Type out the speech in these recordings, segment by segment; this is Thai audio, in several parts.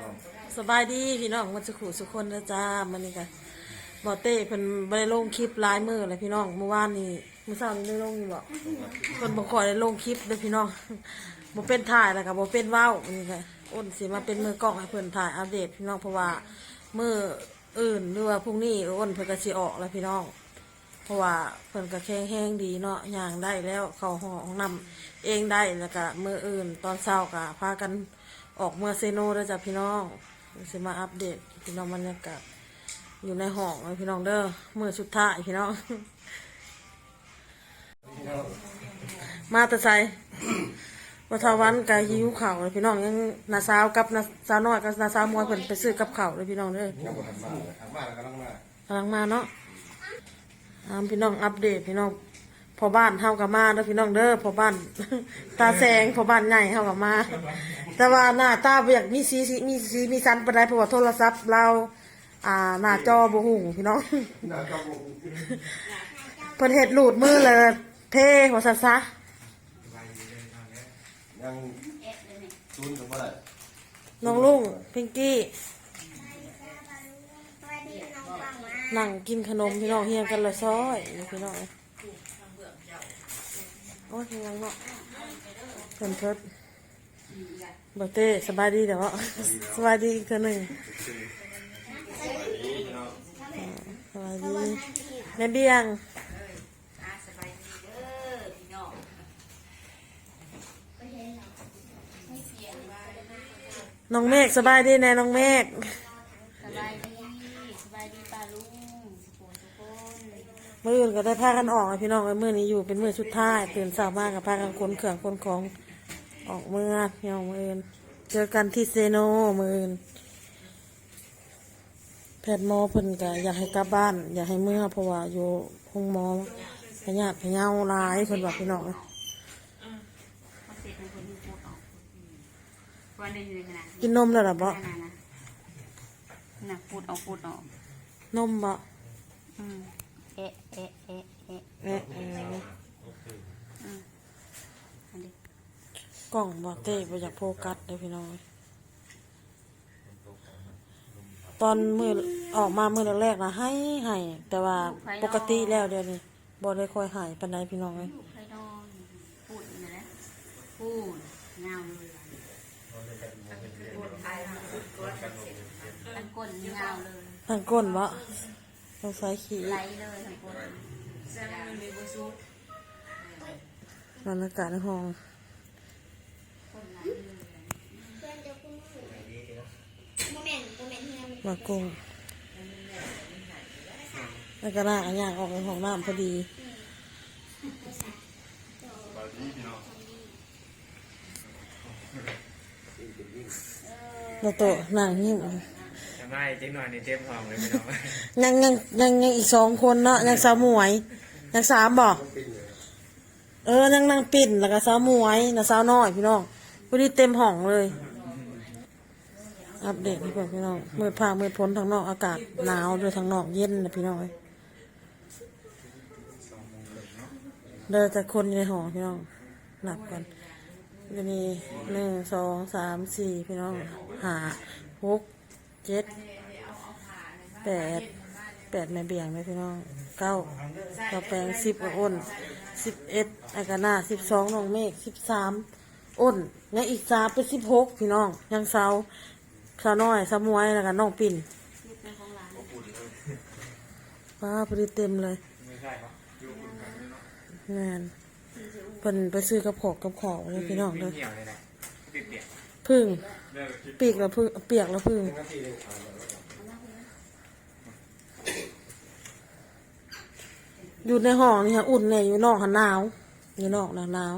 น้องสบายดีพี่น้องมันสุขุสุคนนะจ้ามันนี่กันบอเต้เพิ่นบ่ได้ลงคลิปหลายมือเลยพี่น้องเมื่อวานนี่เมื่อเช้านี้ได้ลงอยู่บ่เพิ่นบ่ค่อยได้ลงคลิปเลยพี่น้องบ่เป็นถ่ายแล้วก็บ่เป็นเว้านี่ก็อ้นสิมาเป็นมือกล้องให้เพิ่นถ่ายอัปเดตพี่น้องเพราะว่ามื้ออื่นหรือว่าพรุ่งนี้อ้นเพิ่นก็สิออกแล้วพี่น้อง เพราะว่าเพิ่นก็แข็งแรงดีเนาะย่างได้แล้วเข้าห้องน้ำเองได้แล้วก็มื้ออื่นตอนเช้าก็พากัน ออกเมื่อเซโนแล้วจ้ะพี่น้องสิมาอัปเดตพี่น้องบรรยากาศอยู่ในห้องเลยพี่น้องเด้อมื้อสุดท้ายพี่น้อง มาต่ไสวัฒวันกายหิวข่าวเลยพี่น้องยังนาสาวกับนาสาวน้อยกับนาสาวมวยเพิ่นไปซื้อกับข่าวเลยพี่น้องเด้อยังมาแล้วกำลังมากำลังมาเนาะตาพี่น้องอัปเดตพี่น้อง พอบ้านเฮากับมาเด้อพี่น้องเด้อพอบ้านตาแสงพอบ้านใหญ่เฮากับมา แต่ว่าหน้าตาเบียากมีสีสีมีสีมีสันปานใดเพราะว่าโทรศัพท์เรา อ่าหน้าจอบ่หูพี่น้องน่าจะเพิ่นเฮ็ดหลูดมือเลยเท่ว่าซั่นซะยังซูนกับบ่ได้น้องลุงพิงกี้นั่งกินขนมพี่น้องเฮียงกันละซ้อยพี่น้อง โอ้ยยังเนาะเพิ่นเพิ่นบ่เต้สบายดีเด้อสบายดีอีกเทื่อหนึงอ่าสบายดีแม่เบียงอาสบายดีเด้อพี่น้องน้องเมฆสบายดีแน่น้องเมฆ สบายดีสบายดีป้าลุงทุกคนทุกคน มื่ออื่นก็ได้พากันออกอะพี่น้องเอ้ยมื่อนี้อยู่เป็นมื่อชุดท้าย ตื่นสายมากกับพากันขนเครื่องขนของออกเมื่อพี่น้องมื่ออื่นเจอกันที่เซโนมื่ออื่นแพทย์หมอเพิ่นก็อยากให้กลับบ้าน อยากให้เมื่อเพราะว่าอยู่ห้องหมอพยาธิพยาหลายเพิ่นบอกพี่น้องเอ้ยเขาเสร็จเป็นคนที่พูดออกวันเดียวอยู่ในขนาดกินนมแล้วล่ะบ่ขนาดนะน่ะพูดออกพูดออกนมบ่อืมเอะเอะเอะเอะเอ๊ะเอ๊ะอันนี้กล่องบ่เต้บ่อยากโฟกัสเลยพี่น้อง ตอนมือออกมามือแรกๆนะให้ให้แต่ว่าปกติแล้วเดี๋ยวนี้บ่ได้ค่อยหายปานใดพี่น้องเอ้ยลูกใครนอนพูดนี่แหละพูดเงาเลยอันก้นเงาเลยทางก้นบ่ต้ องใส่ขี้ไหลเลยทั้งก้นบรรยากาศในห้องก้นไหลเลยมากุ้งแล้วก็ลากอันย่างออกในห้องน้ำพอดีเราโตะนั่งยิ้มทำ ไมเจ๊งหน่อยในเต็มห้องเลยพี่น้องยังยังยังยังอีกสองคนเนาะยังสาวหมวยยังสามบอกเออยังนั่งปิ่นแล้วก็สาวหมวยนะสาวน้อยพี่น้องพอดีเต็มห้องเลย อัปเดตพื่บอนพี่น้องมืดผ้ามืดพ้นทางนอกอากาศหนาวด้วยทางนอกเย็นนะพี่น้องเอ้ยเดินแต่คนในหอพี่น้องหลับกันจะมีหนึ่งสองสามสี่พี่น้องหาหก เจ็ดแปดแปดแม่เบี่ยงไหมพี่น้องเก้าต่อแปลงสิบอ้นสิบเอ็ดอากานาสิบสองน้องเมฆสิบสามอ้นยังอีกสามเป็นสิบหกพี่น้องยังเสาสาวน้อยสาวมวยแล้วก็น้องปิ่นป้าพอดีเต็มเลยไม่ใช่ครับงานเพิ่นไปซื้อกับขอกกับของเลยพี่น้องเลย พึ่งเปีกแล้วพึ่ง เปียกแล้วพึ่งอยู่ในห้องนี่ค่ะอุ่นเนี่ยอยู่นอกหันหนาวอยู่นอกนะหนาว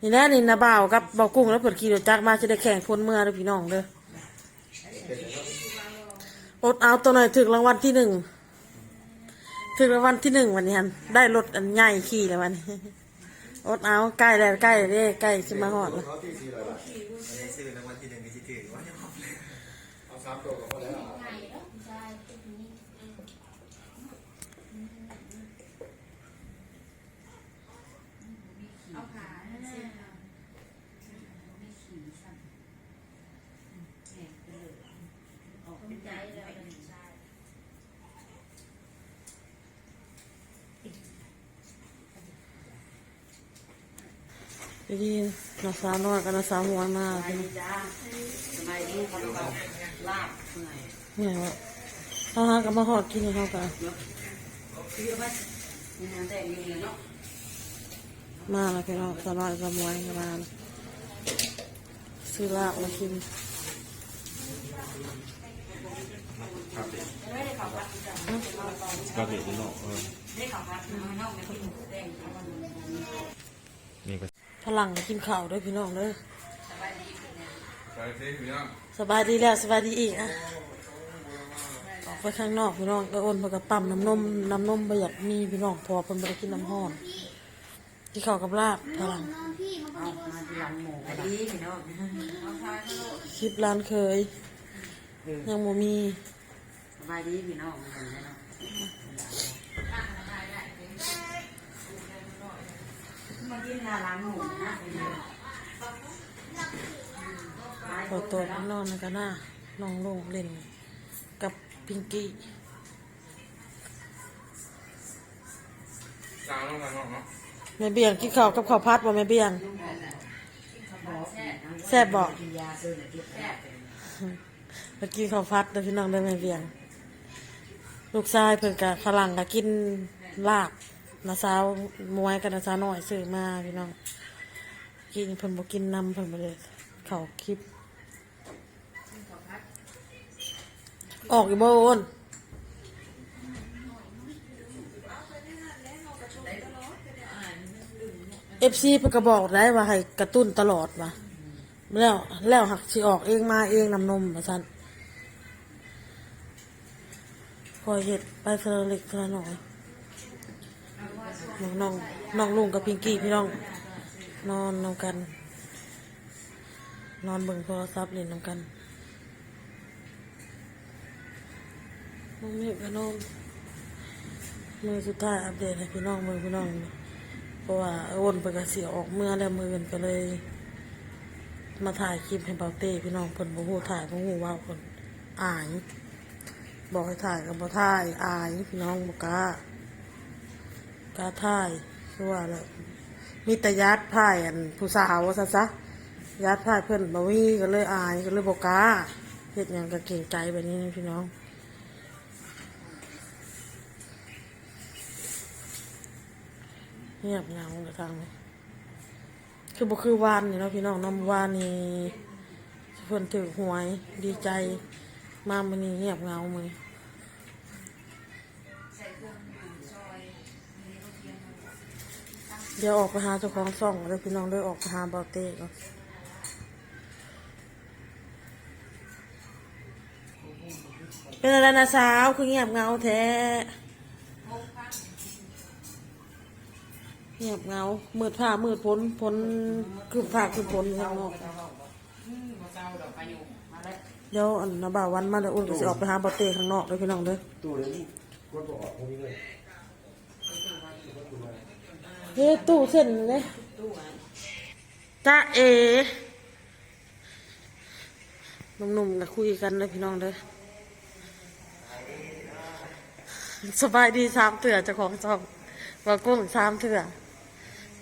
นี่แน่นี่นะบ่าวกับบ่าวกุ้งแล้วเปิดขี่รถจักรมาจะได้แข่งพ้นเมื่อเลยพี่น้องเด้ออดเอาตัวหน่อยถึงรางวัลที่หนึ่งถึงรางวัลที่หนึ่งวันนี้ฮันได้รถอันใหญ่ขี่แล้ววันนี้ อดเอาใกล้แล้วใกล้แล้วเด้ใกล้จะมาหอดแล้วเอาทไม่ได้ซื้อรางวัลที่หนึ่งก็จะถือว่าจะขอบเลยเอาสามตัวก็พอแล้ว ดีน้าสาวน้อยกับน้าสาวหัวมาสบายดีจ้าสบายดีเขาเรียกว่าลาบเมื่อยเนี่ยว่าเขาหากับมาหอดกินเขากันคือว่ามีงานแต่งอยู่เนาะมาแล้วพี่น้องสาวน้อยสาวมวยก็มาซื้อลาบมากินไม่ได้ขับวัดจ้ะกาเบะนี่เนาะเออได้ขับวัดน้องไม่กินแต่งนี่ก็ พลังกินข้าวด้วยพี่น้องเด้อสบายดีเนี่ยใช่สิพี่น้องสบายดีแล้วสบายดีอีกนะออกไปข้างนอกพี่น้องก็อ้นเพนกระปั๊มน้ำนมน้ำนมประหยัดมีพี่น้องพอเพิ่นบ่ไปกินน้ำห้อนที่ข้าวกับลาบพลังเอามาที่หลังหมูสบายดีพี่น้องคลิปร้านเคย ยังบ่มีสบายดีพี่น้องเนาะ มากินหน้าหลังหมูนะขอตัวไปนอนนะกันหน้าน้องลงเล่นกับพิงกี้จางลงมาเนาะเนาะแม่เบียงกินข้าวกับข้าวพัดบ่แม่เบียงแซ่บบ่กินยาซื้อเก็บแซ่บเมื่อกี้ข้าวพัดเด้อพี่น้องเด้อแม่เบียง ลูกชายเพิ่นกะฝรั่งกะกินลาบ นาสาวมวยกับนาสาวน้อยซื้อมาพี่น้อง กินเพิ่นบ่กินนำเพิ่นบ่เลยเขาคลิป ออกอยู่บ่อนเอฟซีเพิ่นก็บอกได้ว่าให้กระตุ้นตลอดว่ะแล้วแล้วหักสิออกเองมาเองนำนมว่าซั่นคอยเฮ็ดไปเทอลเล็กเทอละน้อย น้องน้องน้องลุงกับพิงกี้พี่น้อง นอนนำกัน นอนเบิ่งโทรศัพท์เล่นนำกันน้องเมฆก็นอนมือสุดท้ายอัปเดตให้พี่น้องเบิ่งพี่น้อง เพราะว่าอ้วนไปกระเสียออกเมื่อแล้วมือกันก็เลย มาถ่ายคลิปให้เบาเต้พี่น้องเพิ่นบ่ฮู้ถ่ายบ่ฮู้ว่าเพิ่นอาย บอกให้ถ่ายก็บ่ถ่ายอายพี่น้องบ่กล้า กาถ่ายคือว่าแล้วมีแต่ญาติถ่ายอันผู้สาวซะซะญาติถ่ายเพิ่อนบ่มีก็เลยอายก็เลยบ่กล้าเฮ็ดหยังก็เกรงใจแบบนี้นะพี่น้องเงียบเงากระทางนี้คือบ่คือวานนี่เนาะพี่น้องน้ำวานนี่เพิ่นถือหวยดีใจ มามื้อนี้เงียบเงามื้อ เดี๋ยวออกไปหาเจ้าของซ่องแล้วพี่น้องเด้อออกไปหาเบาเต้ก่อนเป็นอะไรนะสาวคือเงียบเงาแท้เงียบเงามืดผ้ามืดพ้นพ้นคือผ้าคือพ้นข้างนอกเจ้าดอกประโยคมาแล้วเดี๋ยวอันนะบ่าววันมาเดี๋ยวอุ่นก็สิออกไปหาบอเต้ข้างนอกเลยพี่น้องเด้อตู้นี้มันก็ออกตรงนี้เลย เฮ้ตู้เส้นเลยจ้าเอหนุ่มๆก็คุยกันเลยพี่น้องเด้อสบายดีสามเถื่อเจ้าของช่องว่ากุ้งสามเถื่อ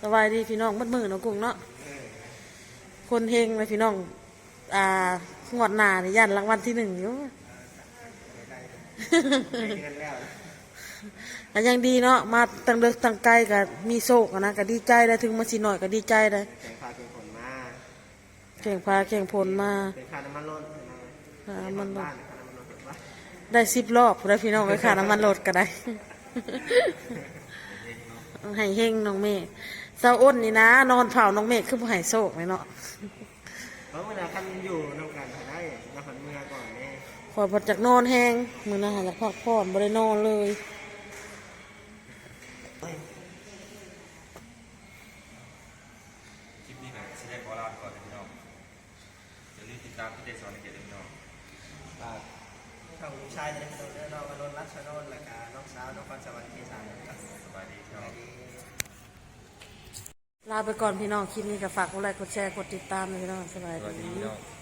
สบายดีพี่น้องมัดมือเนาะกุ้งเนาะคนเฮงเลยพี่น้อง อ่างวดหน้านี่ยันรางวัลที่หนึ่งอยู่ อันยังดีเนาะมาตั้งเลิกตั้งไกลกับมีโศกอะนะก็ดีใจได้ถึงมาสิหน่อยก็ดีใจได้แข่งพาเป็นผลมาแข่งพาแข่งผลมาเป็นค่าน้ำมันรถอ่ามันบ้านค่าน้ำมันรถบ้านได้สิบรอบได้พี่น้องไปขาน้ำมันรถก็ได้ให้เฮงน้องเมฆเศร้าอ้นนี่นะ นอนเผาน้องเมฆคือผู้ให้โศกเลยเนาะเพราะเวลาคันอยู่นำกันก็ได้มาผันเมื่อก่อนแม่คอยพอจากนอนแห้งมือนะหาจากพักผ่อนบ่ได้นอนเลย คลิปนี้นะสิได้ขอลาไปก่อนนะพี่น้องอย่าลืมติดตามพี่เดชสอนในเกตพี่น้องฝากช่องลูกชายจะได้ไปโดนน้องมาโดนรัชโนนแล้วก็น้องสาวน้องคอนสวรรค์เกษาครับสบายดีพี่น้อง ลาไปก่อนพี่น้องคลิปนี้ก็ฝากกดไลค์กดแชร์กดติดตามเลยพี่น้องสบายสวัสดีดี พี่น้อง